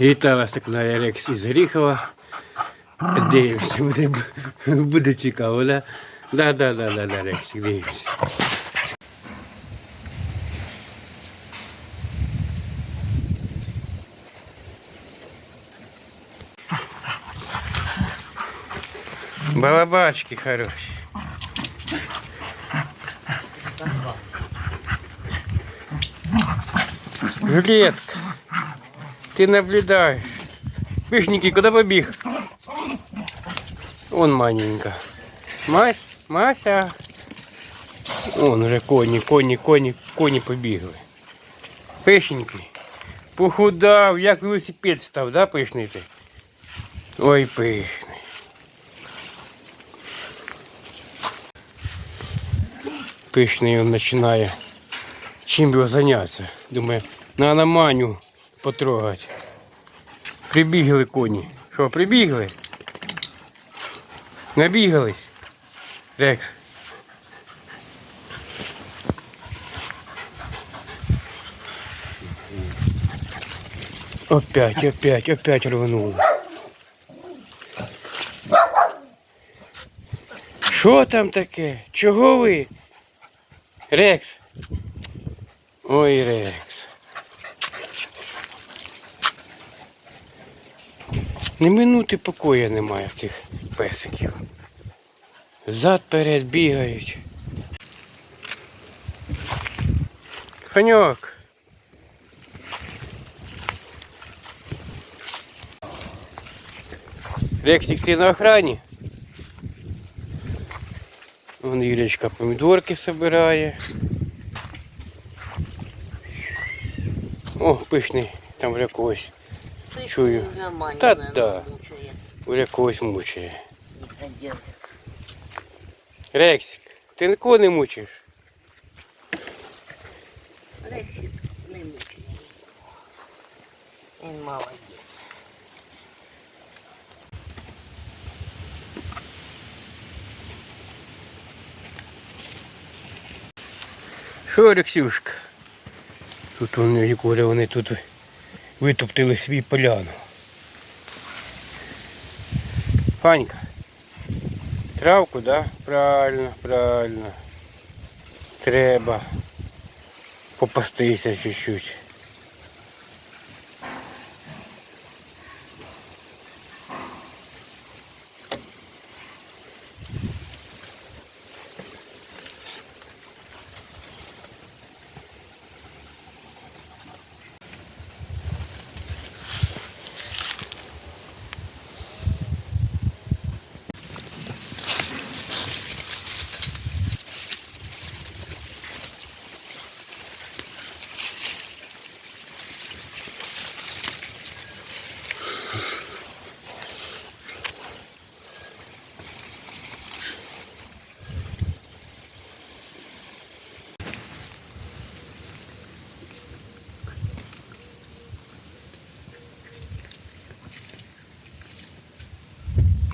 Вітаю вас так на Рекс із Гріхова. Дивимося, буде, буде цікаво, да? Да, да, да, да, да, Рексик, дивимося. Балабачки хороші. Жилетка. Ты наблюдаешь. Пышники, куда побег? Он маненько. Мась, Мася. Он уже коні, коні, коні, коні побігли. Пишненький. Похудав, як велосипед став, да, пишний ти? Ой, пишний. Пишний він починає. Чим його зайнятися? Думаю, на маню потрогати. Прибігли коні. Що, прибігли? Набігались? Рекс. Опять, опять, опять рвануло. Що там таке? Чого ви? Рекс. Ой, Рекс. Ні минути покоя немає в тих песиків. Зад перед бігають. Ханьок. Рексик, ти на охрані? Вон Юлечка помідорки собирає. О, пишний, там вже когось. Чую. Та да. Вже когось мучає. Рексик, ти нікого не мучиш? Рексик не мучить. Він молодець. Що, Рексюшка? Тут вони, Коля, вони тут витоптили свій поляну. Фанька. Травку, да? Правильно, правильно. Треба попастися чуть-чуть.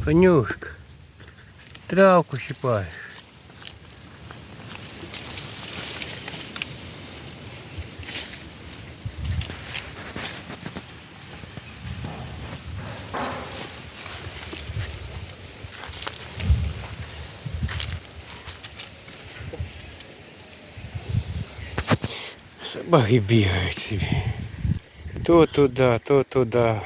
Конюшка, травку щипаешь. Собаки бігають собі. То туди, то туди.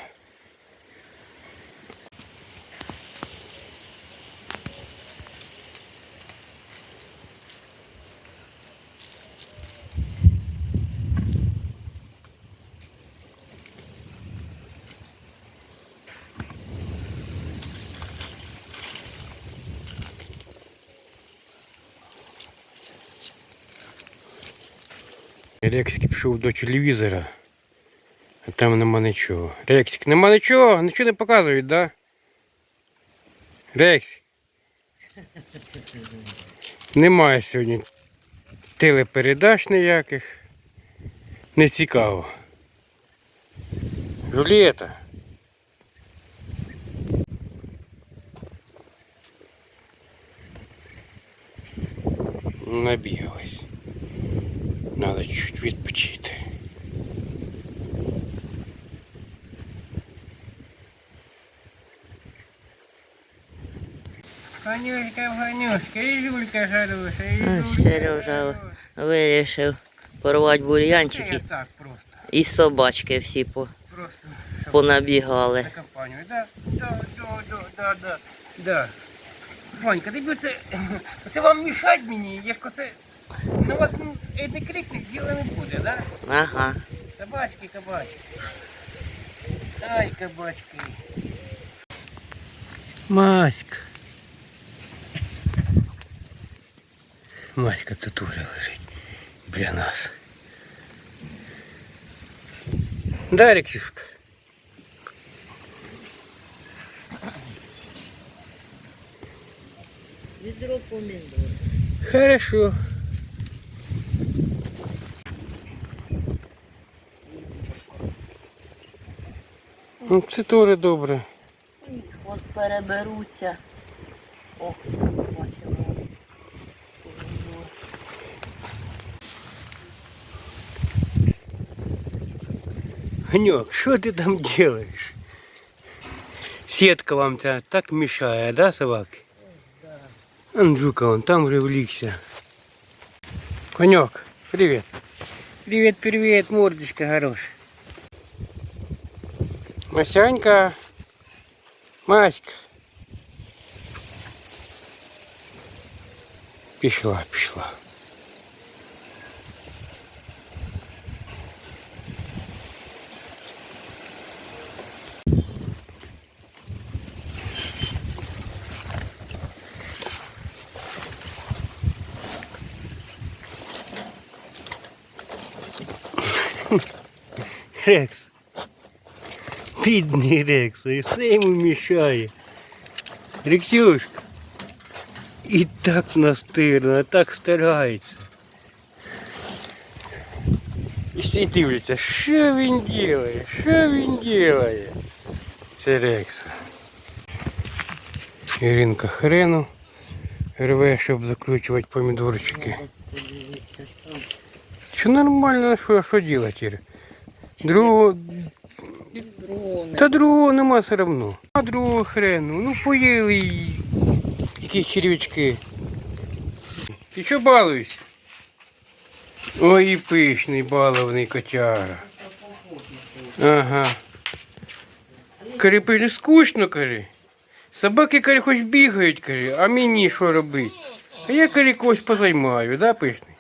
Рексик пішов до телевізора, а там нема нічого. Рексик, нема нічого, нічого не показують, да? Рексик. Немає сьогодні телепередач ніяких. Не цікаво. Жулієта. Набігалась. Надо чуть відпочити. Ганюшка, Ганюшка, і Жулька жаруша, і Жулька. Сережа вирішив порвати бур'янчики. І собачки всі по... Просто понабігали. Компанію. Да, да, це, це вам мішать мені, як оце на вас ну, е, не крикнеш, діла не буде, да? Ага. Кабачки, кабачки. Ай, кабачки. Маська. Маська тут уже лежить для нас. Да, Рексюшка? Відро помідор. Хорошо. Ну, це теж добре. От переберуться. О, бачимо. Ганек, что ты там делаешь? Сетка вам -то так мешает, да, собаки? Андрюка, он там уже влегся. Конек, привет. Привет, привет, мордочка хорошая. Масянька. Маська. Пішла, пішла. Рекс. Бідний Рекс, і все йому мішає. Рексюшка. І так настирно, так старається. І всі дивляться, що він робить, що він робить. Це Рекс. Іринка хрену рве, щоб закручувати помідорчики. Подивіться там. Що нормально, що, що робити, Іра? Другого, Дрони. Та другого нема все одно. А другого хрену. Ну поїли й якісь червячки. Ти що балуєшся? Ой, пишний балований котяра. Ага. Каже, пише, скучно, каже. Собаки, каже, хоч бігають, каже, а мені що робити? А я, каже, когось позаймаю, да, пишний?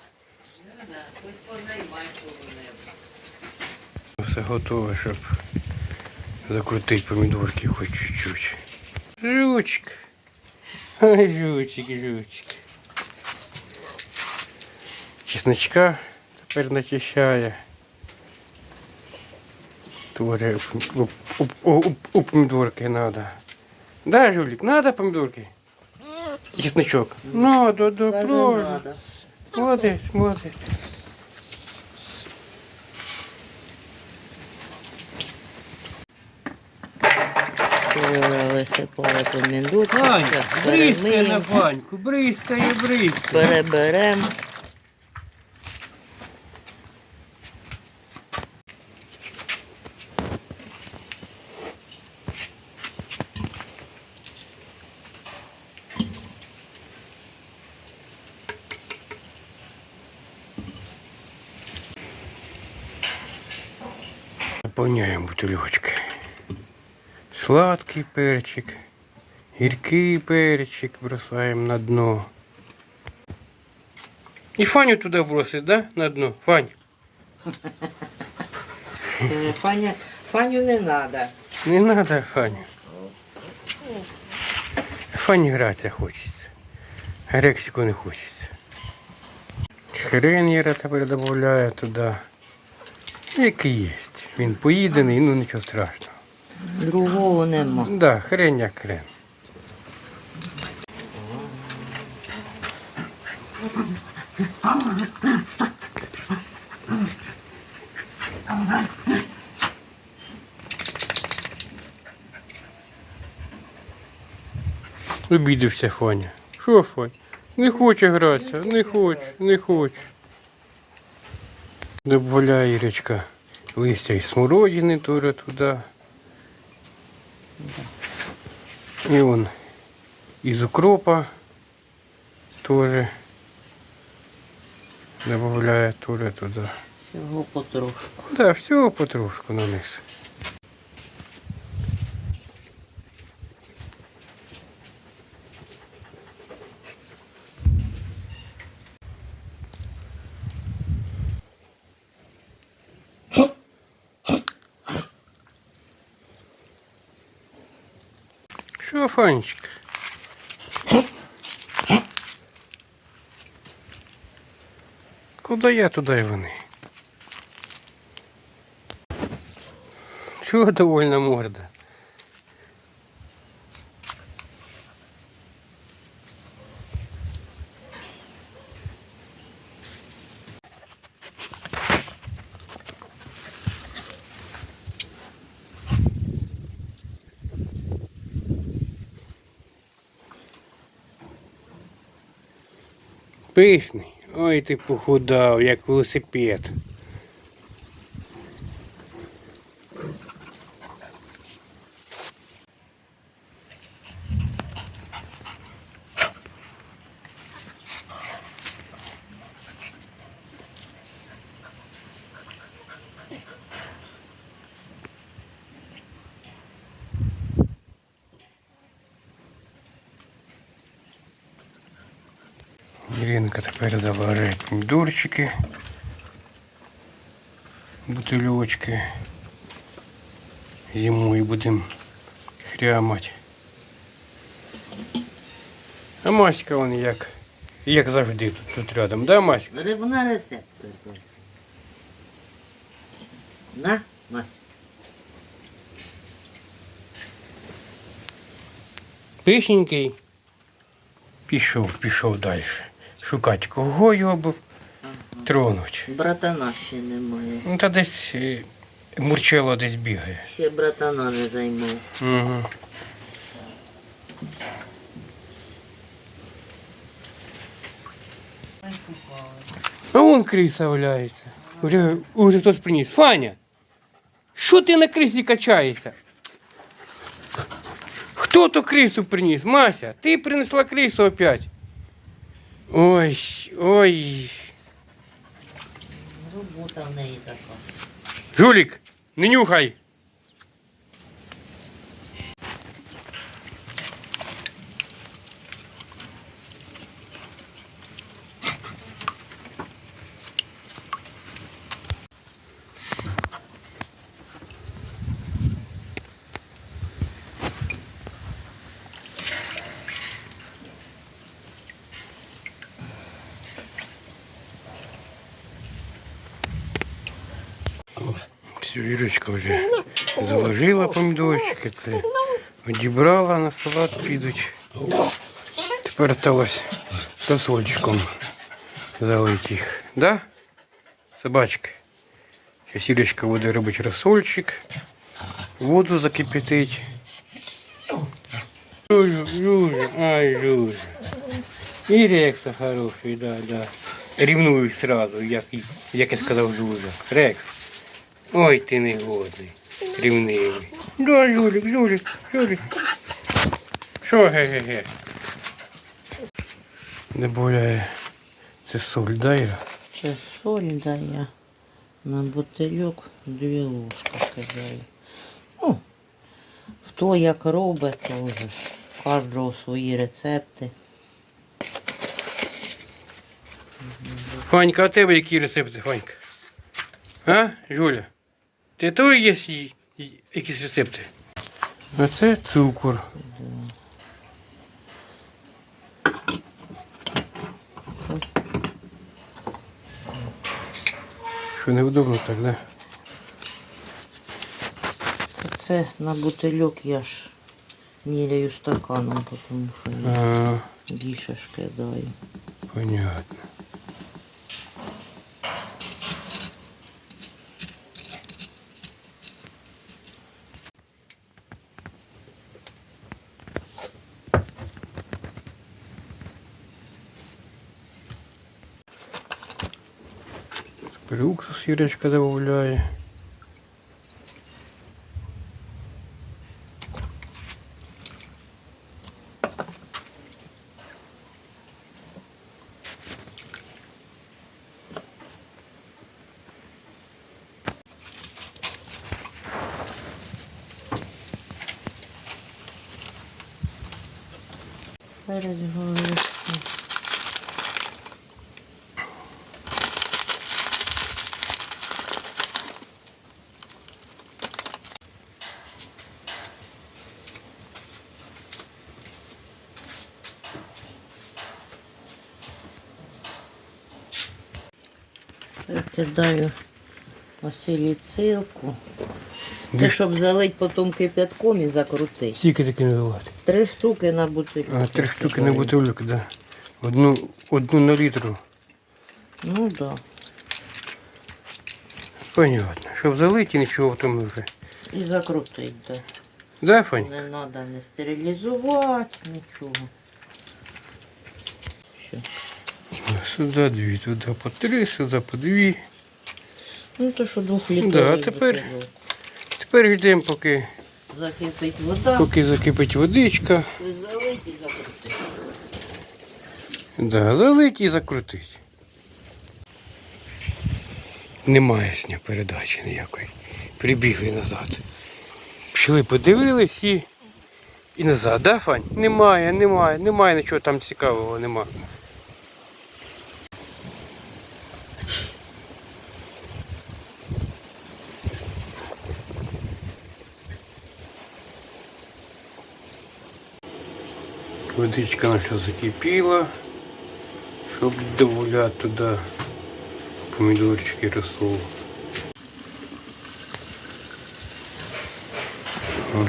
Все готове, щоб закрутити помідорки хоч чуть-чуть. Жучик. Ой, жучик, жучик. Чесночка тепер начищає. Творе у, у, у, у помідорки надо. Да, жулик, надо помідорки? І Чесночок. Надо, да, Каже, правильно. надо. Молодець, молодець. Вчора висипали помідорчик. Вань, бризкає на баньку, бризкає, бризкає. переберемо. Наповняємо бутылечки. Сладкий перчик, гіркий перчик бросаємо на дно. І Фаню туди бросить, да? На дно. Фань. Фаня, Фаню не треба. Не надо Фаню. Фані гратися хочеться. А Рексику не хочеться. Хрен Іра тепер додає туди. Який є. Він поїдений, ну нічого страшного. Другого нема. Да, хрен як хрен. Обідався Фаня. Що Фань? Не хоче гратися, не хоче, не хоче. Добавляє Ірочка листя із смородини теж туди. І он из укропа тоже добавляет тоже туда. Всего потрошку. Да, всего потрошку на низ. Фанечка? Куда я, туда и вони. Чего довольно морда? Пишний. Ой, ти похудав, як велосипед. Іринка тепер заважає помідорчики, бутильочки. Зимою будемо хрямати. А Маська вон як, як завжди тут, тут рядом, да, Маська? Рибна рецепт. На, Мась. Пишненький. Пішов, пішов далі. Шукати кого його б тронуть. Братана ще немає. Ну та десь е, мурчело десь бігає. Ще братана не займав. Угу. А вон криса валяється. Уже, уже хтось приніс. Фаня, що ти на крисі качаєшся? Хто то крису приніс? Мася, ти принесла крису опять. Ой, ой. Робота в неї така. Жулік, не нюхай. Все, Ірочка вже заложила помідорчики, це одібрала на салат підуть. Тепер осталось тосольчиком залити їх. Да? Собачки. Зараз Ірочка буде робити розсольчик, воду закипятить. Жужа, Жужа, ай, Жужа. І Рекса хороший, да, да. Рівную сразу, як, як я сказав Жужа. Рекс. Ой, ти негодний, рівнивий. Да, Жулік, Жулік, Жулік. Що ге-ге-ге? Не боляє. Це соль, да, Іра? Це соль дає. На бутильок дві ложки кидаю. Ну, хто як робить, то вже ж. Кожного свої рецепти. Фанька, а в тебе які рецепти, Фанька? А, Жуля? Ти теж є якісь рецепти? А це цукор. Що неудобно так, да? Це на бутильок я ж міряю стаканом, тому що я А, більше ж кидаю. понятно. і уксус Юрочка додає. Перед головою. Кидаю осіліцилку. Це щоб залить потім кипятком і закрутити. Скільки таки наливати? Три штуки на бутилку. А, три штуки на кидаю. бутилок, да. Одну, одну на літру. Ну так. Да. Понятно. Щоб залити, нічого в тому вже. І закрутити. Да. Да, Фань? Не треба не стерилізувати, нічого. Все. Сюди дві, туди по три, сюди по дві. Ну то що двохлітровий Да, тепер-. Тепер йдемо, поки, Закипить вода, поки закипить водичка. залить і закрутити. Да, залить і закрутить. Немає сня передачі ніякої. Прибігли назад. Пішли, подивились і. І назад, да, Фань? Немає, немає, немає нічого там цікавого, нема. Водичка наша закипіла, щоб добавляти туди помідорчики розсол.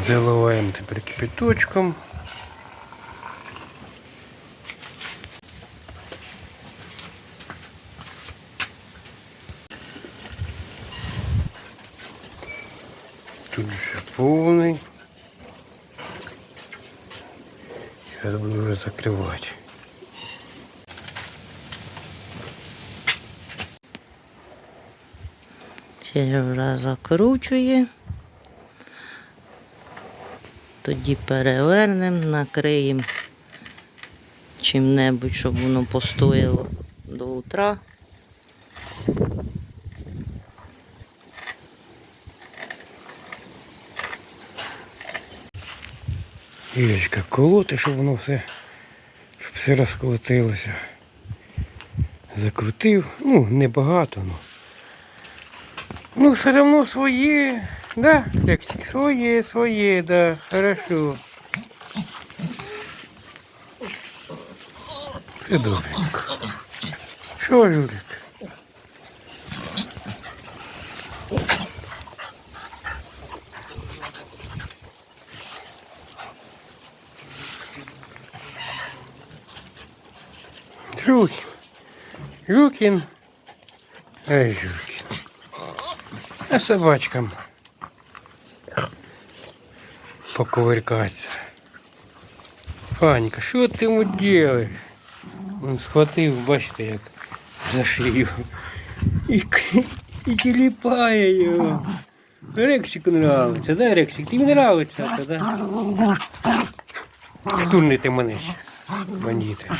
Заливаємо тепер кипяточком. Закривати. Сережа закручує. Тоді перевернемо, накриємо чим-небудь, щоб воно постояло до утра. Ірочка, колоти, щоб воно все, все розколотилося. Закрутив, ну, небагато, ну. Ну, все одно своє, да, Лексик, своє, своє, да, хорошо. Все добре. Що, Жулик? Жукин. Жукин. Ай, Жукин. А собачкам поковыркаться. Фанька, що ти йому делаєш? Он схватив, бачите, як за шию. І, і тіліпає його. Рексику нравиться, да, Рексик? Тобі нравиться це, да? Штурните мене бандити.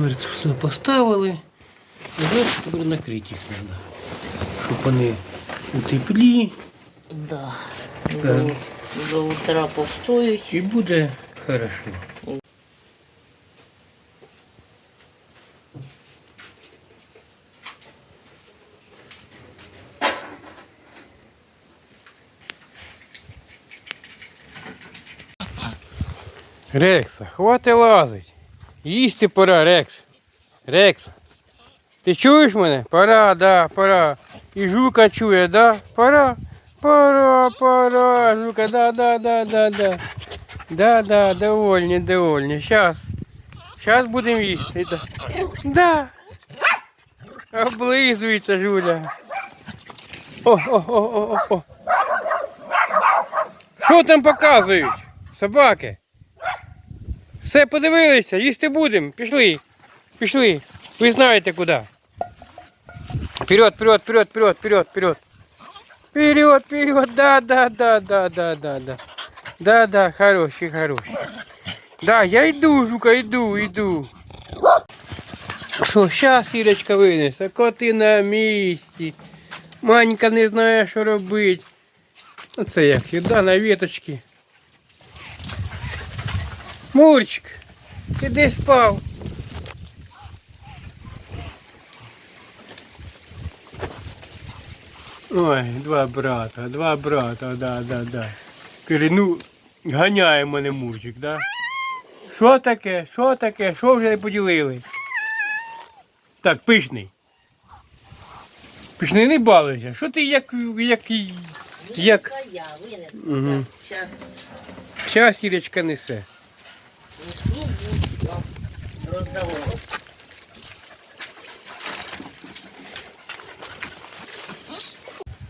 Говорить, все поставили. Зараз тепер накрити їх треба. Щоб вони у теплі Да. До, до утра постоють. і буде хорошо. Рекса, хвати лазить. Їсти пора, Рекс. Рекс. Ти чуєш мене? Пора, да, пора. І жука чує, да? Пора. Пора, пора. Жука, да, да, да, да, да. Да, да, довольні, довольні. Щас. Щас будемо їсти. Да. да. Облизується Жуля. О, о, о, о, о. Що там показують? Собаки? Все, подивилися, їсти будемо. Пішли. Пішли. Ви знаєте куди. Вперед, вперед, вперед, вперед, вперед, вперед. Вперед, вперед, да, да, да, да, да, да, да. Да, да, хороший, хороший. Да, я йду, жука, йду, йду. Що, щас Ірочка винесе, коти на місці. Манька не знає, що робити. Ну це як сюди на віточки. Мурчик, ти де спав? Ой, два брата, два брата, да, да, да. Каже, ну, ганяє мене мурчик, да? Що таке? Що таке? Що вже поділили? Так, пишний. Пишний не балуйся. Що ти як. як. як. Я. Мгм. Щас Щас несе.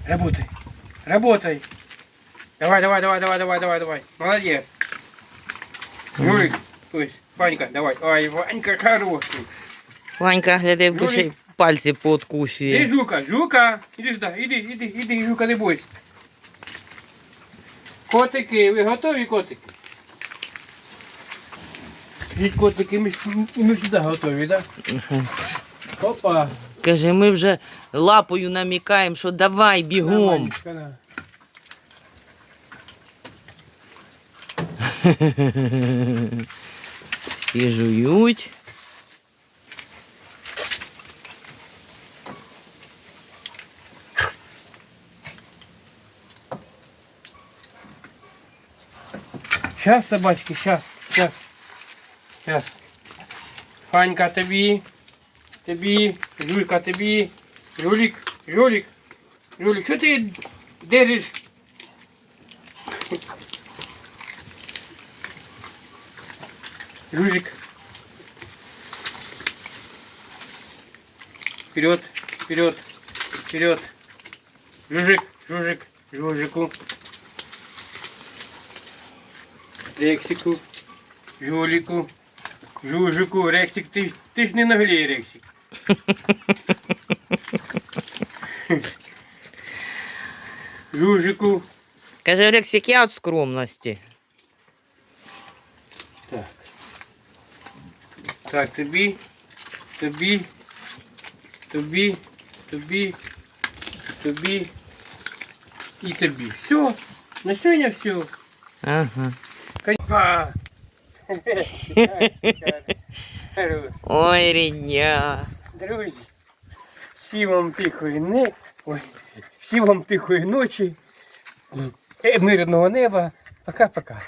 Работай. Работай. Давай, давай, давай, давай, давай, давай, давай. Молодец. То есть, Ванька, давай. Ой, Ванька хороший. Ванька, гляди, Ну, ще й пальці Иди, пооткусює. Жука, Жука, иди сюда, иди, иди, иди, Жука, не бойся. Котики, ви готові котики? Скажіть, котики, ми, ми сюди готові, так? Опа. Каже, ми вже лапою намікаємо, що давай бігом. На. Всі жують. Сейчас, собачки, сейчас, сейчас, сейчас. Фанька тобі, тобі, Жулька тобі, Жулік, Жулік, Жулік, що ти держиш? Жулик. Вперед, вперед, вперед. Жужик, Жужик, Жужику. Рексику, Жуліку, Жужику, Рексик, ти, ти ж не наглій, Рексик. Жужику. Каже, Олексік, я від скромності. Так. Так, тобі, тобі, тобі, тобі, тобі і тобі. Все, на сьогодні все. Ага. Конька. Ой, рідня. Друзі, всі вам тихої не... Ой, всі вам тихої ночі, е, мирного неба. Пока-пока.